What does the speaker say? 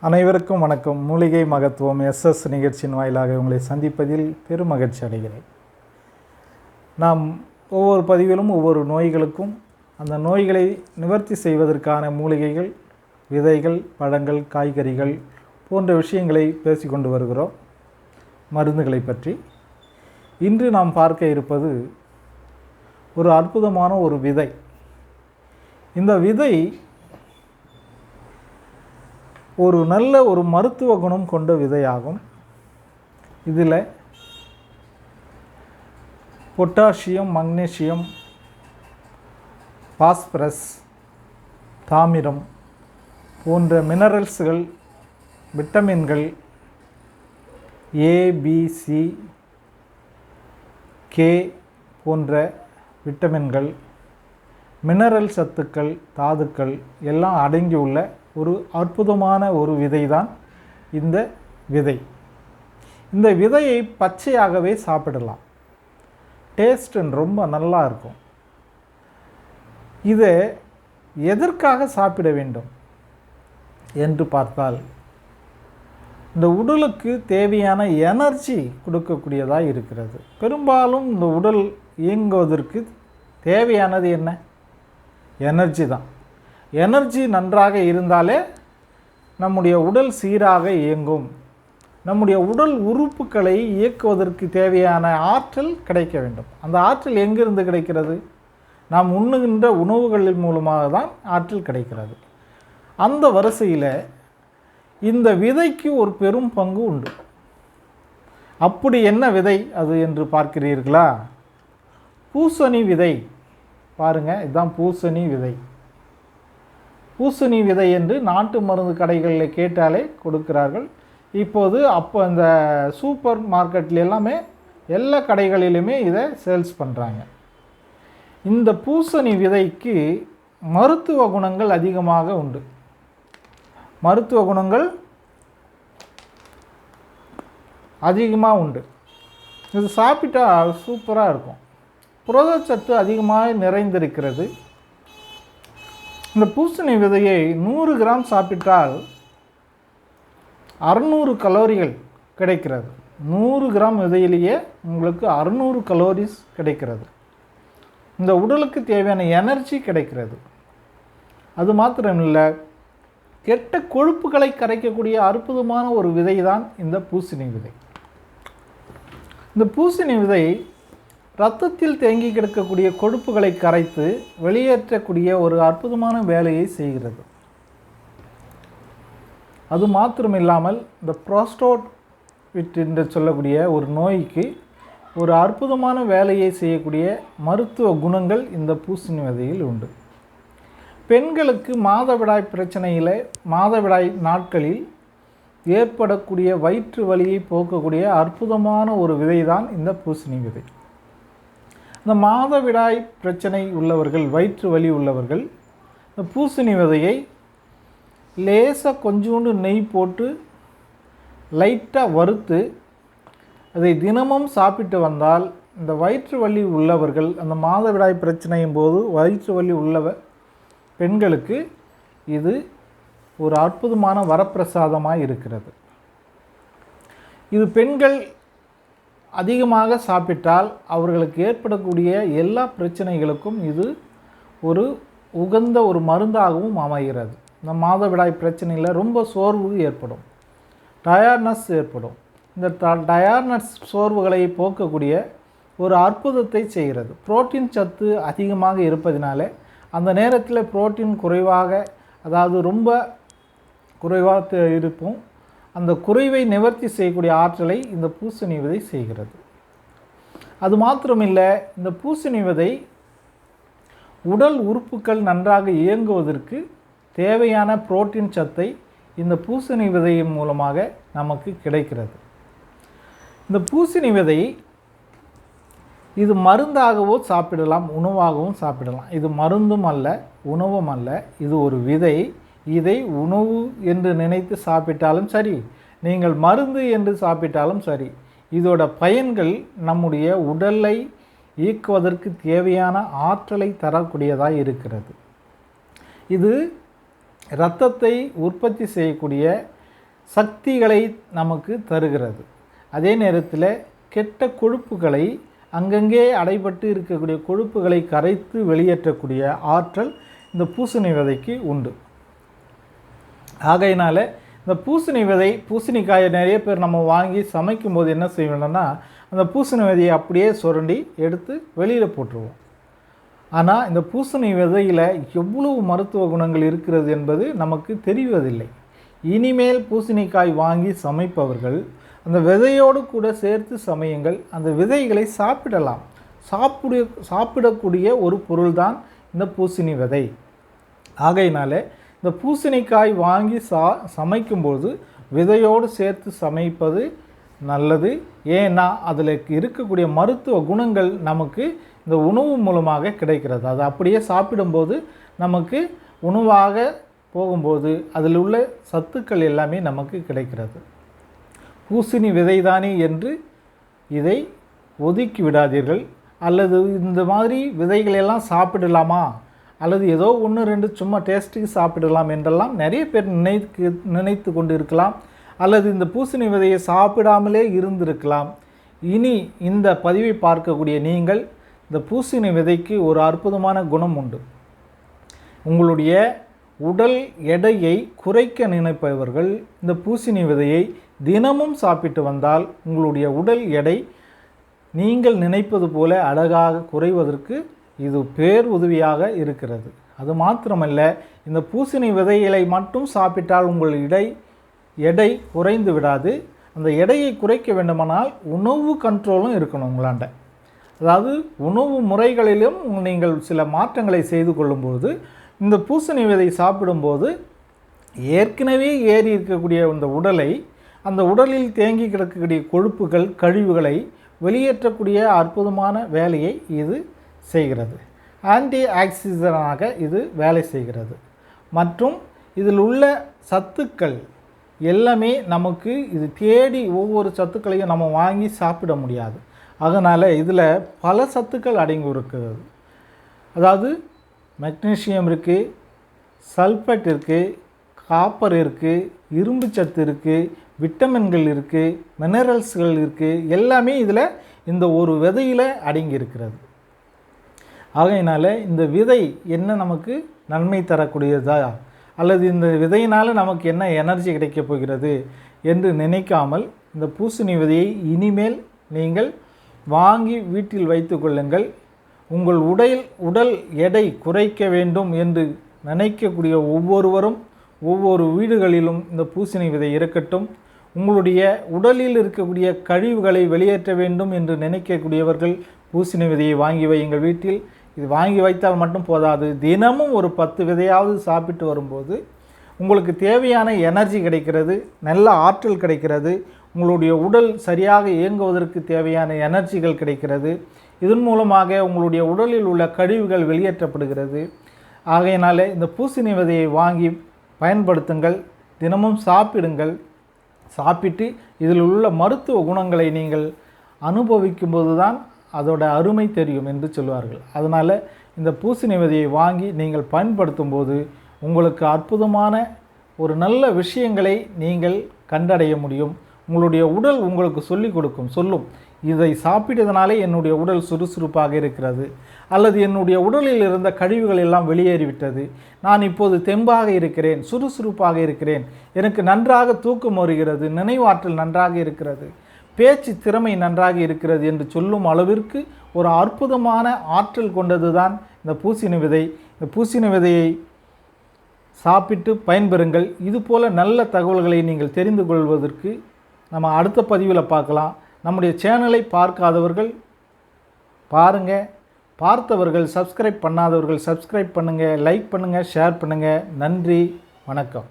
அனைவருக்கும் வணக்கம். மூலிகை மகத்துவம் எஸ்எஸ் நிகழ்ச்சியின் வாயிலாக உங்களை சந்திப்பதில் பெரும் மகிழ்ச்சி அடைகிறேன். நாம் ஒவ்வொரு பதிவிலும் ஒவ்வொரு நோய்களுக்கும் அந்த நோய்களை நிவர்த்தி செய்வதற்கான மூலிகைகள் விதைகள் பழங்கள் காய்கறிகள் போன்ற விஷயங்களை பேசிக்கொண்டு வருகிறோம். மருந்துகளை பற்றி. இன்று நாம் பார்க்க இருப்பது ஒரு அற்புதமான ஒரு விதை. இந்த விதை ஒரு நல்ல ஒரு மருத்துவ குணம் கொண்ட விதையாகும். இதில் பொட்டாசியம் மக்னீசியம் பாஸ்பரஸ் தாமிரம் போன்ற மினரல்ஸ்கள் விட்டமின்கள் ஏபிசி கே போன்ற விட்டமின்கள் மினரல் சத்துக்கள் தாதுக்கள் எல்லாம் அடங்கியுள்ள ஒரு அற்புதமான ஒரு விதை தான் இந்த விதை. இந்த விதையை பச்சையாகவே சாப்பிடலாம். டேஸ்ட் ரொம்ப நல்லா இருக்கும். இதை எதற்காக சாப்பிட வேண்டும் என்று பார்த்தால் இந்த உடலுக்கு தேவையான எனர்ஜி கொடுக்கக்கூடியதாக இருக்கிறது. பெரும்பாலும் இந்த உடல் இயங்குவதற்கு தேவையானது என்ன? எனர்ஜி தான். எனர்ஜி நன்றாக இருந்தாலே நம்முடைய உடல் சீராக இயங்கும். நம்முடைய உடல் உறுப்புகளை இயக்குவதற்கு தேவையான ஆற்றல் கிடைக்க வேண்டும். அந்த ஆற்றல் எங்கிருந்து கிடைக்கிறது? நாம் உண்ணுகின்ற உணவுகளின் மூலமாக தான் ஆற்றல் கிடைக்கிறது. அந்த வரிசையில் இந்த விதைக்கு ஒரு பெரும் பங்கு உண்டு. அப்படி என்ன விதை அது என்று பார்க்கிறீர்களா? பூசணி விதை. பாருங்கள் இதுதான் பூசணி விதை. பூசணி விதை என்று நாட்டு மருந்து கடைகளில் கேட்டாலே கொடுக்கிறார்கள். இப்போது அப்போ இந்த சூப்பர் மார்க்கெட்டில் எல்லாமே எல்லா கடைகளிலுமே இதை சேல்ஸ் பண்ணுறாங்க இந்த பூசணி விதைக்கு மருத்துவ குணங்கள் அதிகமாக உண்டு. மருத்துவ குணங்கள் அதிகமாக உண்டு. இது சாப்பிட்டா சூப்பராக இருக்கும். புரதச்சத்து அதிகமாக நிறைந்திருக்கிறது. இந்த பூசணி விதையை நூறு கிராம் சாப்பிட்டால் அறுநூறு கலோரிகள் கிடைக்கிறது. நூறு கிராம் விதையிலேயே உங்களுக்கு அறுநூறு கலோரிஸ் கிடைக்கிறது. இந்த உடலுக்கு தேவையான எனர்ஜி கிடைக்கிறது. அது மாத்திரமில்லை கெட்ட கொழுப்புகளை கரைக்கக்கூடிய அற்புதமான ஒரு விதை தான் இந்த பூசணி விதை. இந்த பூசணி விதை இரத்தத்தில் தேங்கி கிடக்கக்கூடிய கொழுப்புகளை கரைத்து வெளியேற்றக்கூடிய ஒரு அற்புதமான வேலையை செய்கிறது. அது மாத்திரம் இல்லாமல் இந்த ப்ரோஸ்டோட் விட் என்று சொல்லக்கூடிய ஒரு நோய்க்கு ஒரு அற்புதமான வேலையை செய்யக்கூடிய மருத்துவ குணங்கள் இந்த பூசணி விதையில் உண்டு. பெண்களுக்கு மாதவிடாய் பிரச்சனையில் மாதவிடாய் நாட்களில் ஏற்படக்கூடிய வயிற்று வலியை போக்கக்கூடிய அற்புதமான ஒரு விதை தான் இந்த பூசணி விதை. இந்த மாதவிடாய் பிரச்சனை உள்ளவர்கள் வயிற்று வலி உள்ளவர்கள் இந்த பூசணி விதையை லேசாக கொஞ்சோண்டு நெய் போட்டு லைட்டாக வறுத்து அதை தினமும் சாப்பிட்டு வந்தால் இந்த வயிற்று வலி உள்ளவர்கள் அந்த மாதவிடாய் பிரச்சனையும் போது வயிற்று வலி உள்ளவ பெண்களுக்கு இது ஒரு அற்புதமான வரப்பிரசாதமாக இருக்கிறது. இது பெண்கள் அதிகமாக சாப்பிட்டால் அவர்களுக்கு ஏற்படக்கூடிய எல்லா பிரச்சனைகளுக்கும் இது ஒரு உகந்த ஒரு மருந்தாகவும் அமைகிறது. இந்த மாதவிடாய் பிரச்சனையில் ரொம்ப சோர்வு ஏற்படும். டயர்னஸ் ஏற்படும். இந்த ட டயர்னஸ் சோர்வுகளை போக்கக்கூடிய ஒரு அற்புதத்தை செய்கிறது. புரோட்டீன் சத்து அதிகமாக இருப்பதினாலே அந்த நேரத்தில் புரோட்டீன் குறைவாக அதாவது ரொம்ப குறைவாக இருப்போம். அந்த குறைவை நிவர்த்தி செய்யக்கூடிய ஆற்றலை இந்த பூசணி விதை செய்கிறது. அது மாத்திரமில்லை இந்த பூசணி விதை உடல் உறுப்புகள் நன்றாக இயங்குவதற்கு தேவையான புரோட்டீன் சத்தை இந்த பூசணி விதையின் மூலமாக நமக்கு கிடைக்கிறது. இந்த பூசணி விதை இது மருந்தாகவோ சாப்பிடலாம் உணவாகவும் சாப்பிடலாம். இது மருந்தும் அல்ல உணவும் அல்ல. இது ஒரு விதை. இதை உணவு என்று நினைத்து சாப்பிட்டாலும் சரி நீங்கள் மருந்து என்று சாப்பிட்டாலும் சரி இதோட பயன்கள் நம்முடைய உடலை இயக்குவதற்கு தேவையான ஆற்றலை தரக்கூடியதாக இருக்கிறது. இது இரத்தத்தை உற்பத்தி செய்யக்கூடிய சக்திகளை நமக்கு தருகிறது. அதே நேரத்தில் கெட்ட கொழுப்புகளை அங்கங்கே அடைபட்டு இருக்கக்கூடிய கொழுப்புகளை கரைத்து வெளியேற்றக்கூடிய ஆற்றல் இந்த பூசணி விதைக்கு உண்டு. ஆகையினால இந்த பூசணி விதை பூசணிக்காயை நிறைய பேர் நம்ம வாங்கி சமைக்கும் போது என்ன செய்வோம்னா அந்த பூசணி விதையை அப்படியே சுரண்டி எடுத்து வெளியில் போட்டுருவோம். ஆனால் இந்த பூசணி விதையில் எவ்வளவு மருத்துவ குணங்கள் இருக்கிறது என்பது நமக்கு தெரிவதில்லை. இனிமேல் பூசணிக்காய் வாங்கி சமைப்பவர்கள் அந்த விதையோடு கூட சேர்த்து சமையுங்கள். அந்த விதைகளை சாப்பிடலாம். சாப்பிட சாப்பிடக்கூடிய ஒரு பொருள்தான் இந்த பூசணி விதை. ஆகையினால இந்த பூசணிக்காய் வாங்கி சா சமைக்கும்போது விதையோடு சேர்த்து சமைப்பது நல்லது. ஏன்னா அதில் இருக்கக்கூடிய மருத்துவ குணங்கள் நமக்கு இந்த உணவு மூலமாக கிடைக்கிறது. அது அப்படியே சாப்பிடும்போது நமக்கு உணவாக போகும்போது அதில் உள்ள சத்துக்கள் எல்லாமே நமக்கு கிடைக்கிறது. பூசணி விதைதானே என்று இதை ஒதுக்கி விடாதீர்கள். அல்லது இந்த மாதிரி விதைகளெல்லாம் சாப்பிடலாமா? அல்லது ஏதோ ஒன்று ரெண்டு சும்மா டேஸ்ட்டுக்கு சாப்பிடலாம் என்றெல்லாம் நிறைய பேர் நினைத்து நினைத்து கொண்டு இருக்கலாம் அல்லது இந்த பூசணி விதையை சாப்பிடாமலே இருந்திருக்கலாம். இனி இந்த பதிவை பார்க்கக்கூடிய நீங்கள் இந்த பூசணி விதைக்கு ஒரு அற்புதமான குணம் உண்டு. உங்களுடைய உடல் எடையை குறைக்க நினைப்பவர்கள் இந்த பூசணி விதையை தினமும் சாப்பிட்டு வந்தால் உங்களுடைய உடல் எடை நீங்கள் நினைப்பது போல அழகாக குறைவதற்கு இது பேர் உதவியாக இருக்கிறது. அது மாத்திரமல்ல இந்த பூசணி விதைகளை மட்டும் சாப்பிட்டால் உங்கள் இடை எடை குறைந்து விடாது. அந்த எடையை குறைக்க வேண்டுமானால் உணவு கண்ட்ரோலும் இருக்கணும் உங்களாண்ட. அதாவது உணவு முறைகளிலும் நீங்கள் சில மாற்றங்களை செய்து கொள்ளும்போது இந்த பூசணி விதை சாப்பிடும்போது ஏற்கனவே ஏறி இருக்கக்கூடிய இந்த உடலை அந்த உடலில் தேங்கி கிடக்கக்கூடிய கொழுப்புகள் கழிவுகளை வெளியேற்றக்கூடிய அற்புதமான வேலையை இது செய்கிறது. ஆன்டி ஆக்சிஜனாக இது வேலை செய்கிறது. மற்றும் இதில் உள்ள சத்துக்கள் எல்லாமே நமக்கு இது தேடி ஒவ்வொரு சத்துக்களையும் நம்ம வாங்கி சாப்பிட முடியாது. அதனால் இதில் பல சத்துக்கள் அடங்கி இருக்கிறது அதாவது மெக்னீஷியம் இருக்குது சல்ஃபட் இருக்குது காப்பர் இருக்குது இரும்பு சத்து இருக்குது விட்டமின்கள் இருக்குது மினரல்ஸ்கள் இருக்குது எல்லாமே இதில் இந்த ஒரு விதையில் அடங்கி இருக்கிறது ஆகையினால இந்த விதை என்ன நமக்கு நன்மை தரக்கூடியதா? அல்லது இந்த விதையினால் நமக்கு என்ன எனர்ஜி கிடைக்கப் போகிறது என்று நினைக்காமல் இந்த பூசணி விதையை இனிமேல் நீங்கள் வாங்கி வீட்டில் வைத்து கொள்ளுங்கள். உங்கள் உடல் உடல் எடை குறைக்க வேண்டும் என்று நினைக்கக்கூடிய ஒவ்வொருவரும் ஒவ்வொரு வீடுகளிலும் இந்த பூசணி விதை இருக்கட்டும். உங்களுடைய உடலில் இருக்கக்கூடிய கழிவுகளை வெளியேற்ற வேண்டும் என்று நினைக்கக்கூடியவர்கள் பூசணி விதையை வாங்கி வையுங்கள் வீட்டில். இது வாங்கி வைத்தால் மட்டும் போதாது. தினமும் ஒரு பத்து விதையாவது சாப்பிட்டு வரும்போது உங்களுக்கு தேவையான எனர்ஜி கிடைக்கிறது நல்ல ஆற்றல் கிடைக்கிறது உங்களுடைய உடல் சரியாக இயங்குவதற்கு தேவையான எனர்ஜிகள் கிடைக்கிறது. இதன் மூலமாக உங்களுடைய உடலில் உள்ள கழிவுகள் வெளியேற்றப்படுகிறது. ஆகையினாலே இந்த பூசணி விதையை வாங்கி பயன்படுத்துங்கள். தினமும் சாப்பிடுங்கள். சாப்பிட்டு இதில் உள்ள மருத்துவ குணங்களை நீங்கள் அனுபவிக்கும்போது தான் அதோட அருமை தெரியும் என்று சொல்வார்கள். அதனால் இந்த பூசணி விதையை வாங்கி நீங்கள் பயன்படுத்தும் போது உங்களுக்கு அற்புதமான ஒரு நல்ல விஷயங்களை நீங்கள் கண்டடைய முடியும். உங்களுடைய உடல் உங்களுக்கு சொல்லிக் கொடுக்கும். சொல்லும். இதை சாப்பிட்டதனாலே என்னுடைய உடல் சுறுசுறுப்பாக இருக்கிறது அல்லது என்னுடைய உடலில் இருந்த கழிவுகள் எல்லாம் வெளியேறிவிட்டது. நான் இப்போது தெம்பாக இருக்கிறேன் சுறுசுறுப்பாக இருக்கிறேன். எனக்கு நன்றாக தூக்கம் வருகிறது நினைவாற்றல் நன்றாக இருக்கிறது பேச்சு திறமை நன்றாக இருக்கிறது என்று சொல்லும் அளவிற்கு ஒரு அற்புதமான ஆற்றல் கொண்டது தான் இந்த பூசணி விதை. இந்த பூசணி விதையை சாப்பிட்டு பயன்பெறுங்கள். இதுபோல் நல்ல தகவல்களை நீங்கள் தெரிந்து கொள்வதற்கு நம்ம அடுத்த பதிவில் பார்க்கலாம். நம்முடைய சேனலை பார்க்காதவர்கள் பாருங்கள் பார்த்தவர்கள் சப்ஸ்கிரைப் பண்ணாதவர்கள் சப்ஸ்கிரைப் பண்ணுங்கள் லைக் பண்ணுங்கள் ஷேர் பண்ணுங்கள் நன்றி வணக்கம்.